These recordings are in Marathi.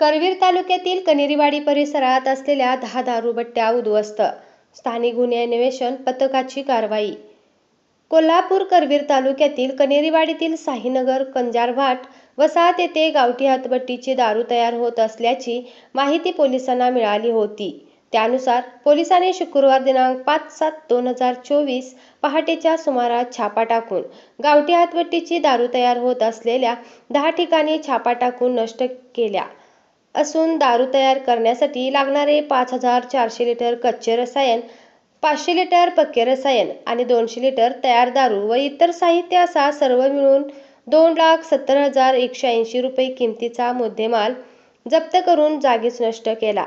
करवीर तालुक्यातील कनेरीवाडी परिसरात असलेल्या दहा दारूबट्ट्या उद्ध्वस्त. स्थानिक गुन्हे अन्वेषण पथकाची कारवाई. कोल्हापूर करवीर तालुक्यातील कनेरीवाडीतील साईनगर कंजारवाट वसाहत येथे गावठी हातबट्टीची दारू तयार होत असल्याची माहिती पोलिसांना मिळाली होती. त्यानुसार पोलिसांनी शुक्रवार दिनांक पाच सात दोन हजार चोवीस पहाटेच्या सुमारास छापा टाकून गावठी हातबट्टीची दारू तयार होत असलेल्या दहा ठिकाणी छापा टाकून नष्ट केल्या. असून दारू तयार करण्यासाठी लागणारे पाच हजार चारशे लिटर कच्चे रसायन पाचशे लिटर पक्के रसायन आणि दोनशे लिटर तयार दारू व इतर साहित्य असा सर्व मिळून दोन लाख सत्तर हजार एकशे ऐंशी रुपये किमतीचा मुद्देमाल जप्त करून जागीच नष्ट केला.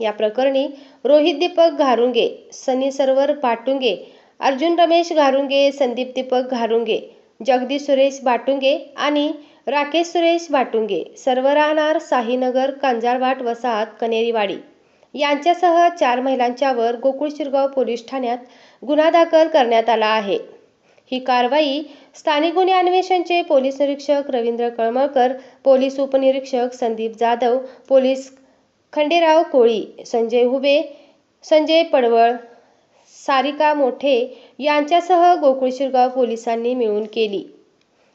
या प्रकरणी रोहित दीपक घारुंगे सनी सर्वर भाटुंगे अर्जुन रमेश घारुंगे संदीप दीपक घारुंगे जगदीश सुरेश भाटुंगे आणि राकेश सुरेश भाटुंगे सर्व राहणार साहीनगर कांजारवाट वसाहत कनेरीवाडी. यांच्यासह चार महिलांच्यावर गोकुळ शिरगाव पोलीस ठाण्यात गुन्हा दाखल करण्यात आला आहे. ही कारवाई स्थानिक गुन्हे अन्वेषणचे पोलीस निरीक्षक रवींद्र कळमळकर पोलीस उपनिरीक्षक संदीप जाधव पोलीस खंडेराव कोळी संजय हुबे संजय पडवळ सारिका मोठे यांच्यासह गोकुळ शिरगाव पोलिसांनी मिळून केली.